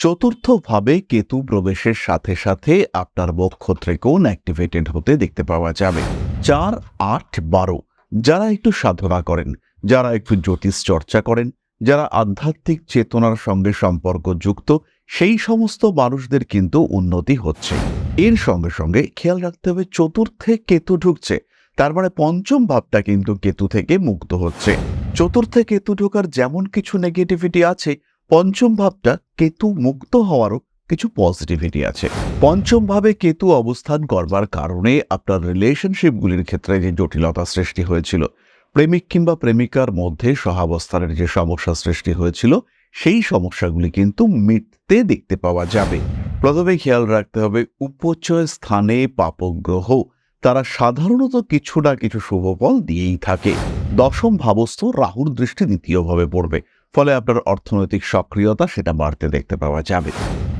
চতুর্থভাবে কেতু প্রবেশের সাথে সাথে আপনার নক্ষত্রকোণ অ্যাক্টিভেটেড হতে দেখতে পাওয়া যাবে। চার, আট, বারো। যারা একটু সাধনা করেন, যারা একটু জ্যোতিষ চর্চা করেন, যারা আধ্যাত্মিক চেতনার সঙ্গে সম্পর্কযুক্ত সেই সমস্ত মানুষদের কিন্তু উন্নতি হচ্ছে। এর সঙ্গে সঙ্গে খেয়াল রাখতে হবে, চতুর্থে কেতু ঢুকছে। তার মানে পঞ্চম ভাবটা কিন্তু কেতু থেকে মুক্ত হচ্ছে। চতুর্থে কেতু ঢোকার যেমন কিছু নেগেটিভিটি আছে পঞ্চম ভাবটা কেতু মুক্ত হওয়ারও কিছু পজিটিভিটি আছে। পঞ্চম ভাবে কেতু অবস্থান করবার কারণে আপনার রিলেশনশিপগুলির ক্ষেত্রে যে জটিলতা সৃষ্টি হয়েছিল, প্রেমিক কিংবা প্রেমিকার মধ্যে সহাবস্থানের যে সমস্যা সৃষ্টি হয়েছিল, সেই সমস্যাগুলি কিন্তু মিটতে দেখতে পাওয়া যাবে। প্রথমে খেয়াল রাখতে হবে, উপচয় স্থানে পাপগ্রহ তারা সাধারণত কিছু না কিছু শুভফল দিয়েই থাকে। দশম ভাবস্থ রাহুর দৃষ্টি দ্বিতীয়ভাবে পড়বে। ফলে আপনার অর্থনৈতিক সক্রিয়তা সেটা বাড়তে দেখতে পাওয়া যাবে।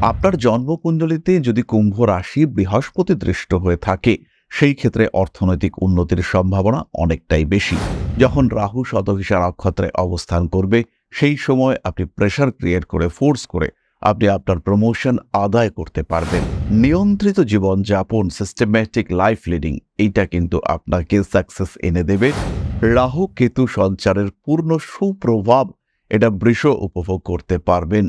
আপনার জন্মকুণ্ডলিতে যদি কুম্ভ রাশি বৃহস্পতি দৃষ্ট হয়ে থাকে, সেই ক্ষেত্রে অর্থনৈতিক উন্নতির সম্ভাবনা অনেকটাই বেশি। যখন রাহু শতভিসা নক্ষত্রে অবস্থান করবে, সেই সময় আপনি প্রেশার ক্রিয়েট করে ফোর্স করে আপনি আপনার প্রমোশন আদায় করতে পারবেন। নিয়ন্ত্রিত জীবন যাপন সিস্টেম্যাটিক লাইফ লিডিং এইটা কিন্তু আপনাকে সাকসেস এনে দেবে। রাহু কেতু সঞ্চারের পূর্ণ সুপ্রভাব এটা বৃষ উপভোগ করতে পারবেন।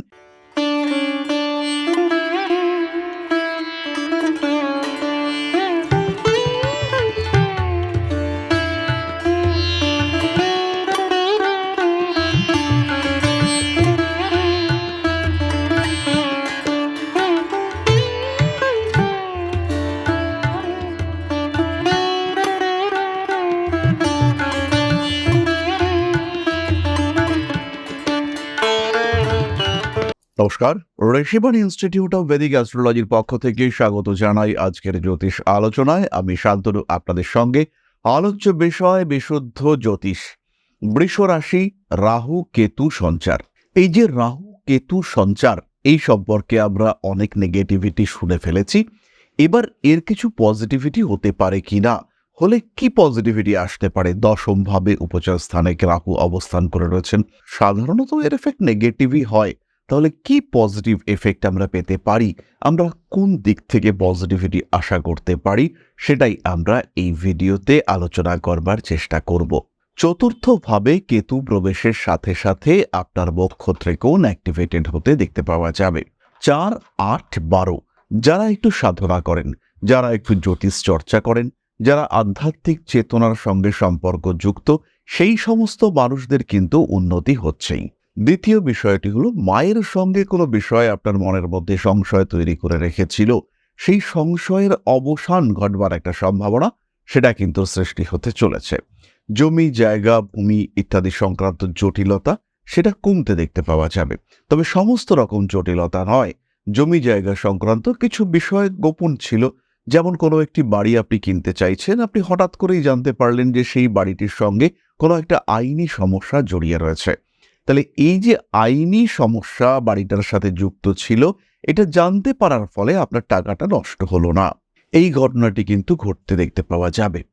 নমস্কার। ঋষিবাণী ইনস্টিটিউট অফ বেদিক অ্যাস্ট্রোলজির পক্ষ থেকে স্বাগত জানাই আজকের জ্যোতিষ আলোচনায়। আমি শান্তনু, আপনাদের সঙ্গে আলোচ্য বিষয় বিশুদ্ধ জ্যোতিষ। বৃষ রাশি, রাহু, কেতু সঞ্চার। এই যে রাহু, কেতু সঞ্চার, এই সম্পর্কে আমরা অনেক নেগেটিভিটি শুনে ফেলেছি। এবার এর কিছু পজিটিভিটি হতে পারে কিনা, হলে কি পজিটিভিটি আসতে পারে? দশমভাবে উপচার স্থানে রাহু অবস্থান করে রয়েছেন। সাধারণত এর এফেক্ট নেগেটিভই হয়। তাহলে কি পজিটিভ এফেক্ট আমরা পেতে পারি? আমরা কোন দিক থেকে পজিটিভিটি আশা করতে পারি? সেটাই আমরা এই ভিডিওতে আলোচনা করবার চেষ্টা করব। চতুর্থভাবে কেতু প্রবেশের সাথে সাথে আপনার নক্ষত্রকোণ অ্যাক্টিভেটেড হতে দেখতে পাওয়া যাবে। চার, আট, বারো, যারা একটু সাধনা করেন, যারা একটু জ্যোতিষ চর্চা করেন, যারা আধ্যাত্মিক চেতনার সঙ্গে সম্পর্কযুক্ত, সেই সমস্ত মানুষদের কিন্তু উন্নতি হচ্ছেই। দ্বিতীয় বিষয়টি হলো, মায়ের সঙ্গে কোনো বিষয় আপনার মনের মধ্যে সংশয় তৈরি করে রেখেছিল, সেই সংশয়ের অবসান ঘটবার একটা সম্ভাবনা, সেটা কিন্তু সৃষ্টি হতে চলেছে। জমি, জায়গা, ভূমি ইত্যাদি সংক্রান্ত জটিলতা, সেটা কমতে দেখতে পাওয়া যাবে। তবে সমস্ত রকম জটিলতা নয়। জমি, জায়গা সংক্রান্ত কিছু বিষয় গোপন ছিল, যেমন কোনো একটি বাড়ি আপনি কিনতে চাইছেন, আপনি হঠাৎ করেই জানতে পারলেন যে সেই বাড়িটির সঙ্গে কোনো একটা আইনি সমস্যা জড়িয়ে রয়েছে। তাহলে এই যে আইনি সমস্যা বাড়িটার সাথে যুক্ত ছিল, এটা জানতে পারার ফলে আপনার টাকাটা নষ্ট হলো না। এই ঘটনাটি কিন্তু ঘটতে দেখতে পাওয়া যাবে।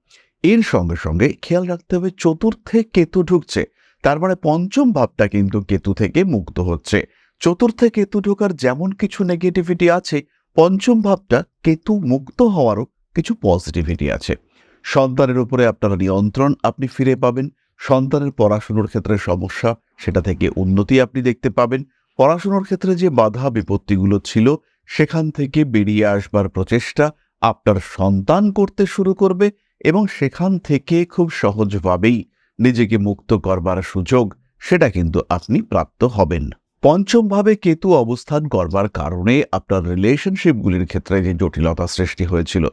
এর সঙ্গে সঙ্গে খেয়াল রাখতে হবে, চতুর্থে কেতু ঢুকছে। তার মানে পঞ্চম ভাবটা কিন্তু কেতু থেকে মুক্ত হচ্ছে। চতুর্থে কেতু ঢোকার যেমন কিছু নেগেটিভিটি আছে, পঞ্চম ভাবটা কেতু মুক্ত হওয়ারও কিছু পজিটিভিটি আছে। সন্তানের উপরে আপনার নিয়ন্ত্রণ আপনি ফিরে পাবেন। সন্তানের পড়াশুনোর ক্ষেত্রে সমস্যা, সেটা থেকে উন্নতি আপনি দেখতে পাবেন। পড়াশুনোর ক্ষেত্রে যে বাধা বিপত্তিগুলো ছিল, সেখান থেকে বেরিয়ে আসবার প্রচেষ্টা আপনার সন্তান করতে শুরু করবে এবং সেখান থেকে খুব সহজভাবেই নিজেকে মুক্ত করবার সুযোগ, সেটা কিন্তু আপনি প্রাপ্ত হবেন। পঞ্চমভাবে কেতু অবস্থান করবার কারণে আপনার রিলেশনশিপগুলির ক্ষেত্রে যে জটিলতা সৃষ্টি হয়েছিল,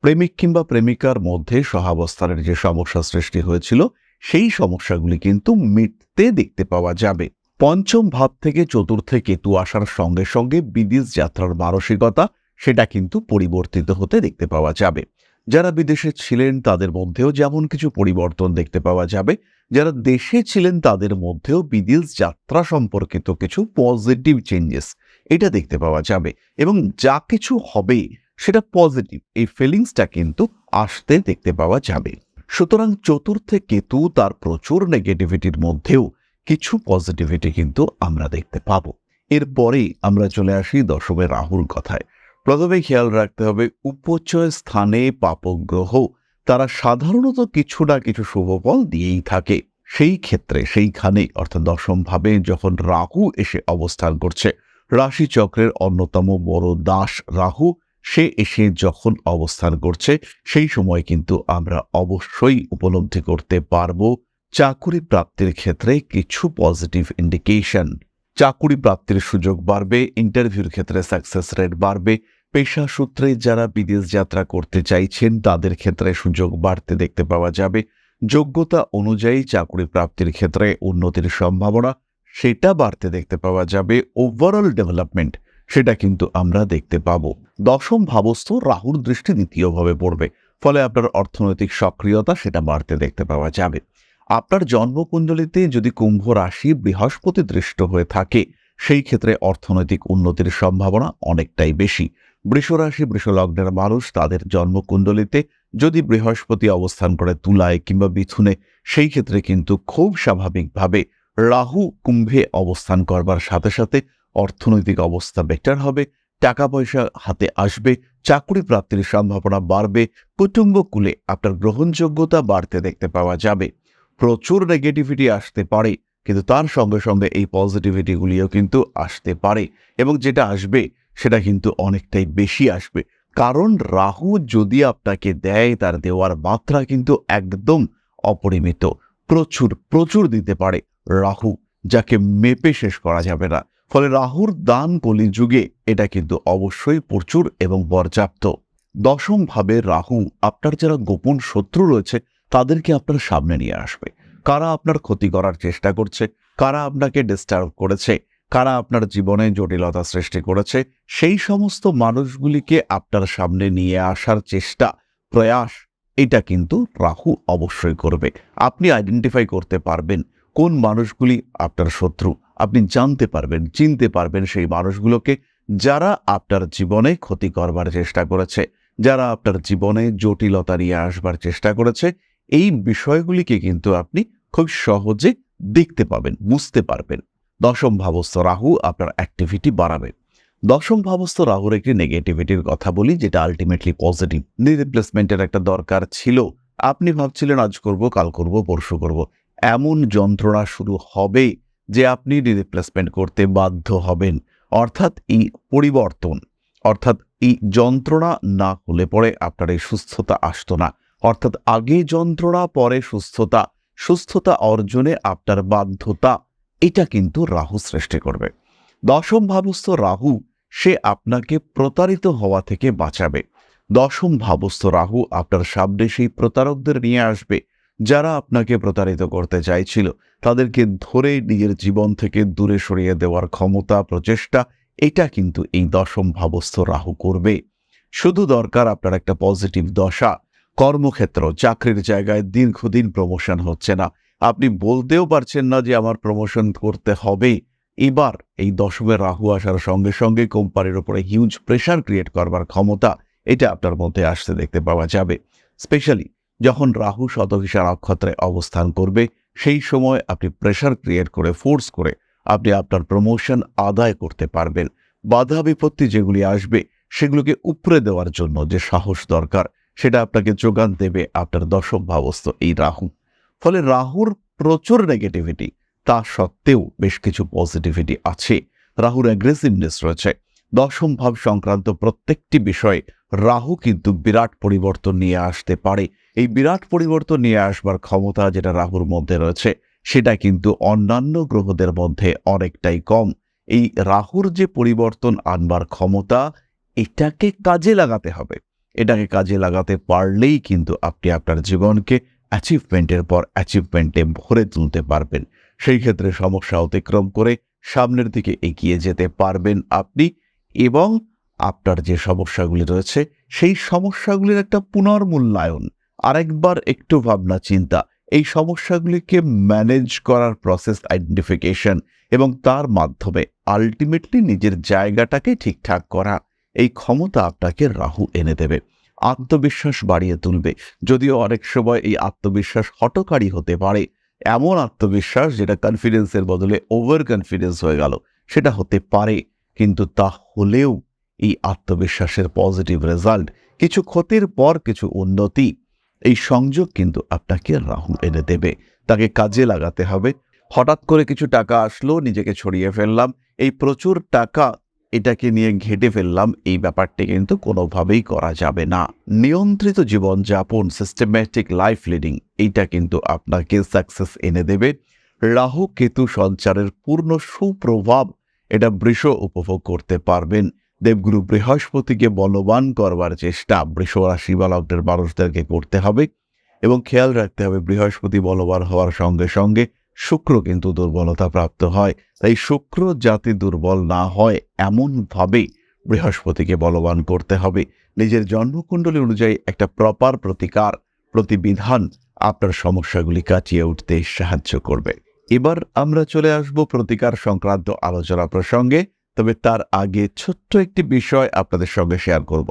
প্রেমিক কিংবা প্রেমিকার মধ্যে সহাবস্থানের যে সমস্যা সৃষ্টি হয়েছিল সেই সমস্যাগুলি কিন্তু মিটতে দেখতে পাওয়া যাবে। পঞ্চম ভাব থেকে চতুর্থে কেতু আসার সঙ্গে সঙ্গে বিদেশ যাত্রার মানসিকতা সেটা কিন্তু পরিবর্তিত হতে দেখতে পাওয়া যাবে। যারা বিদেশে ছিলেন তাদের মধ্যেও যেমন কিছু পরিবর্তন দেখতে পাওয়া যাবে। যারা দেশে ছিলেন তাদের মধ্যেও বিদেশ যাত্রা সম্পর্কিত কিছু পজিটিভ চেঞ্জেস এটা দেখতে পাওয়া যাবে এবং যা কিছু হবে সেটা পজিটিভ এই ফিলিংসটা কিন্তু আসতে দেখতে পাওয়া যাবে। সুতরাং চতুর্থে কেতু তার প্রচুর নেগেটিভিটির মধ্যেও কিছু পজিটিভিটি কিন্তু আমরা দেখতে পাবো। এরপরেই আমরা চলে আসি দশমের রাহুর কথায়। প্রথমে খেয়াল রাখতে হবে, উপচয় স্থানে পাপগ্রহ তারা সাধারণত কিছু না কিছু শুভফল দিয়েই থাকে। সেই ক্ষেত্রে সেইখানে, অর্থাৎ দশম ভাবে যখন রাহু এসে অবস্থান করছে, রাশিচক্রের অন্যতম বড় দাস রাহু সে এসে যখন অবস্থান করছে, সেই সময় কিন্তু আমরা অবশ্যই উপলব্ধি করতে পারব চাকুরি প্রাপ্তির ক্ষেত্রে কিছু পজিটিভ ইন্ডিকেশন চাকুরি প্রাপ্তির সুযোগ বাড়বে ইন্টারভিউর ক্ষেত্রে সাকসেস রেট বাড়বে। পেশা সূত্রে যারা বিদেশ যাত্রা করতে চাইছেন, তাদের ক্ষেত্রে সুযোগ বাড়তে দেখতে পাওয়া যাবে। যোগ্যতা অনুযায়ী চাকরি প্রাপ্তির ক্ষেত্রে উন্নতির সম্ভাবনা, সেটা বাড়তে দেখতে পাওয়া যাবে। ওভারঅল ডেভেলপমেন্ট সেটা কিন্তু আমরা দেখতে পাব। দশম ভাবস্থ রাহুর দৃষ্টি দ্বিতীয়ভাবে পড়বে, ফলে আপনার অর্থনৈতিক সক্রিয়তা সেটা বাড়তে দেখতে পাওয়া যাবে। আপনার জন্মকুণ্ডলিতে যদি কুম্ভ রাশি বৃহস্পতি দৃষ্ট হয়ে থাকে, সেই ক্ষেত্রে অর্থনৈতিক উন্নতির সম্ভাবনা অনেকটাই বেশি। বৃষরাশি বৃষলগ্নের মানুষ তাদের জন্মকুণ্ডলিতে যদি বৃহস্পতি অবস্থান করে তুলায় কিংবা মিথুনে, সেই ক্ষেত্রে কিন্তু খুব স্বাভাবিকভাবে রাহু কুম্ভে অবস্থান করবার সাথে সাথে অর্থনৈতিক অবস্থা বেটার হবে টাকা পয়সা হাতে আসবে, চাকরি প্রাপ্তির সম্ভাবনা বাড়বে, কুটুম্ব কুলে আপনার গ্রহণযোগ্যতা বাড়তে দেখতে পাওয়া যাবে। প্রচুর নেগেটিভিটি আসতে পারে, কিন্তু তার সঙ্গে সঙ্গে এই পজিটিভিটিগুলিও কিন্তু আসতে পারে এবং যেটা আসবে সেটা কিন্তু অনেকটাই বেশি আসবে। কারণ রাহু যদি আপনাকে দেয়, তার দেওয়ার মাত্রা কিন্তু একদম অপরিমিত। প্রচুর প্রচুর দিতে পারে রাহু, যাকে মেপে শেষ করা যাবে না। ফলে রাহুর দান কলিযুগে এটা কিন্তু অবশ্যই প্রচুর এবং পর্যাপ্ত। দশম ভাবে রাহু, আপনার যারা গোপন শত্রু রয়েছে, তাদেরকে আপনার সামনে নিয়ে আসবে। কারা আপনার ক্ষতি করার চেষ্টা করছে, কারা আপনাকে ডিস্টার্ব করেছে, কারা আপনার জীবনে জটিলতা সৃষ্টি করেছে, সেই সমস্ত মানুষগুলিকে আপনার সামনে নিয়ে আসার চেষ্টা, প্রয়াস, এটা কিন্তু রাহু অবশ্যই করবে। আপনি আইডেন্টিফাই করতে পারবেন কোন মানুষগুলি আপনার শত্রু। আপনি জানতে পারবেন, চিনতে পারবেন সেই মানুষগুলোকে যারা আপনার জীবনে ক্ষতি করবার চেষ্টা করেছে, যারা আপনার জীবনে জটিলতা নিয়ে আসবার চেষ্টা করেছে, এই বিষয়গুলিকে কিন্তু আপনি খুব সহজে দেখতে পাবেন, বুঝতে পারবেন। দশম ভাবস্থ রাহু আপনার অ্যাক্টিভিটি বাড়াবে। দশম ভাবস্থ রাহুর একটি নেগেটিভিটির কথা বলি, যেটা আলটিমেটলি পজিটিভ নি রিপ্লেসমেন্টের একটা দরকার ছিল। আপনি ভাবছিলেন, আজ করব, কাল করব, পরশু করব। এমন যন্ত্রণা শুরু হবে যে আপনি রিপ্লেসমেন্ট করতে বাধ্য হবেন। অর্থাৎ এই পরিবর্তন, অর্থাৎ এই যন্ত্রণা না হলে পরে আপনার এই সুস্থতা আসতো না। অর্থাৎ আগে যন্ত্রণা, পরে সুস্থতা সুস্থতা অর্জনে আপনার বাধ্যতা, এটা কিন্তু রাহু সৃষ্টি করবে। দশম ভাবস্থ রাহু, সে আপনাকে প্রতারিত হওয়া থেকে বাঁচাবে। দশম ভাবস্থ রাহু আপনার সামনে সেই প্রতারকদের নিয়ে আসবে। যারা আপনাকে প্রতারিত করতে চাইছিল, তাদেরকে ধরে নিজের জীবন থেকে দূরে সরিয়ে দেওয়ার ক্ষমতা, প্রচেষ্টা, এটা কিন্তু এই দশম ভাবস্থ রাহু করবে। শুধু দরকার আপনার একটা পজিটিভ দশা। কর্মক্ষেত্র, চাকরির জায়গায় দীর্ঘদিন প্রমোশন হচ্ছে না। আপনি বলতেও পারছেন না যে আমার প্রমোশন করতে হবে। এবার এই দশমের রাহু আসার সঙ্গে সঙ্গে কোম্পানির উপরে হিউজ প্রেশার ক্রিয়েট করবার ক্ষমতা, এটা আপনার মধ্যে আসতে দেখতে পাওয়া যাবে। স্পেশালি যখন রাহু শতভিসা নক্ষত্রে অবস্থান করবে, সেই সময় আপনি প্রেশার ক্রিয়েট করে ফোর্স করে আপনি আপনার প্রমোশন আদায় করতে পারবেন। বাধা বিপত্তি যেগুলি আসবে, সেগুলোকে উপরে দেওয়ার জন্য যে সাহস দরকার, সেটা আপনাকে যোগান দেবে আপনার দশম ভাবস্থ এই রাহু। ফলে রাহুর প্রচুর নেগেটিভিটি তা সত্ত্বেও বেশ কিছু পজিটিভিটি আছে। রাহুর অ্যাগ্রেসিভনেস রয়েছে। দশম ভাব সংক্রান্ত প্রত্যেকটি বিষয়ে রাহু কিন্তু বিরাট পরিবর্তন নিয়ে আসতে পারে। এই বিরাট পরিবর্তন নিয়ে আসবার ক্ষমতা যেটা রাহুর মধ্যে রয়েছে, সেটা কিন্তু অন্যান্য গ্রহদের মধ্যে অনেকটাই কম। এই রাহুর যে পরিবর্তন আনবার ক্ষমতা, এটাকে কাজে লাগাতে হবে। এটাকে কাজে লাগাতে পারলেই কিন্তু আপনি আপনার জীবনকে অ্যাচিভমেন্টের পর অ্যাচিভমেন্টে ভরে তুলতে পারবেন। সেই ক্ষেত্রে সমস্যা অতিক্রম করে সামনের দিকে এগিয়ে যেতে পারবেন আপনি এবং আপনার যে সমস্যাগুলি রয়েছে, সেই সমস্যাগুলির একটা পুনর্মূল্যায়ন আরেকবার একটু ভাবনা, চিন্তা। এই সমস্যাগুলিকে ম্যানেজ করার প্রসেস আইডেন্টিফিকেশন এবং তার মাধ্যমে আলটিমেটলি নিজের জায়গাটাকে ঠিকঠাক করা। এই ক্ষমতা আপনাকে রাহু এনে দেবে। আত্মবিশ্বাস বাড়িয়ে তুলবে। যদিও অনেক সময় এই আত্মবিশ্বাস হটকারী হতে পারে। এমন আত্মবিশ্বাস যেটা কনফিডেন্সের বদলে ওভার কনফিডেন্স হয়ে গেল, সেটা হতে পারে। কিন্তু তা হলেও এই আত্মবিশ্বাসের পজিটিভ রেজাল্ট কিছু ক্ষতির পর কিছু উন্নতি এই সংযোগ কিন্তু আপনাকে রাহু এনে দেবে। তাকে কাজে লাগাতে হবে। হঠাৎ করে কিছু টাকা আসলো, নিজেকে ছড়িয়ে ফেললাম। এই প্রচুর টাকা এটাকে নিয়ে ঘেটে ফেললাম। এই ব্যাপারটি কিন্তু কোনোভাবেই করা যাবে না। নিয়ন্ত্রিত জীবনযাপন সিস্টেম্যাটিক লাইফ লিডিং এইটা কিন্তু আপনাকে সাকসেস এনে দেবে। রাহু কেতু সঞ্চারের পূর্ণ সুপ্রভাব এটা বৃষ উপভোগ করতে পারবেন। দেবগুরু বৃহস্পতিকে বলবান করবার চেষ্টা বৃষ রাশি বা লগ্নের মানুষদেরকে করতে হবে এবং খেয়াল রাখতে হবে বৃহস্পতি বলবান হওয়ার সঙ্গে সঙ্গে শুক্র কিন্তু দুর্বলতা প্রাপ্ত হয়। তাই শুক্র যাতে দুর্বল না হয় এমনভাবে বৃহস্পতিকে বলবান করতে হবে। নিজের জন্মকুণ্ডলী অনুযায়ী একটা প্রপার প্রতিকার, প্রতিবিধান আপনার সমস্যাগুলি কাটিয়ে উঠতে সাহায্য করবে। এবার আমরা চলে আসব প্রতিকার সংক্রান্ত আলোচনা প্রসঙ্গে। তবে তার আগে ছোট্ট একটি বিষয় আপনাদের সঙ্গে শেয়ার করব।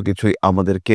কিছুই আমাদেরকে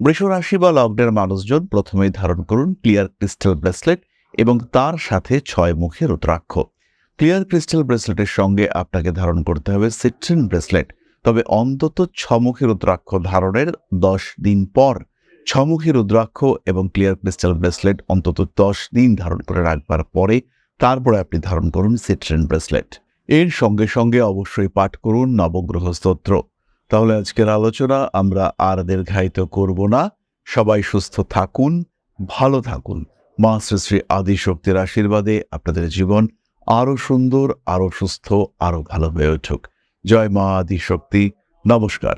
বৃষ রাশি বা লগ্নের মানুষজন প্রথমেই ধারণ করুন ক্লিয়ার ক্রিস্টাল ব্রেসলেট এবং তার সাথে ছয় মুখে রুদ্রাক্ষ। ক্লিয়ার ক্রিস্টাল ব্রেসলেটের সঙ্গে আপনাকে ধারণ করতে হবে সিট্রিন ব্রেসলেট। তবে অন্তত ছমুখী রুদ্রাক্ষ ধারণের দশ দিন পর ছমুখী রুদ্রাক্ষ এবং ক্লিয়ার ক্রিস্টাল ব্রেসলেট অন্তত দশ দিন ধারণ করে রাখবার পরে তারপরে আপনি ধারণ করুন সিট্রিন ব্রেসলেট। এর সঙ্গে সঙ্গে অবশ্যই পাঠ করুন নবগ্রহ স্তোত্র। তাহলে আজকের আলোচনা আমরা আর দীর্ঘায়িত করব না। সবাই সুস্থ থাকুন, ভালো থাকুন। মা শ্রী শ্রী আদি শক্তির আশীর্বাদে আপনাদের জীবন আরও সুন্দর আরও সুস্থ আরও ভালো হয়ে উঠুক। জয় মা আদি শক্তি নমস্কার।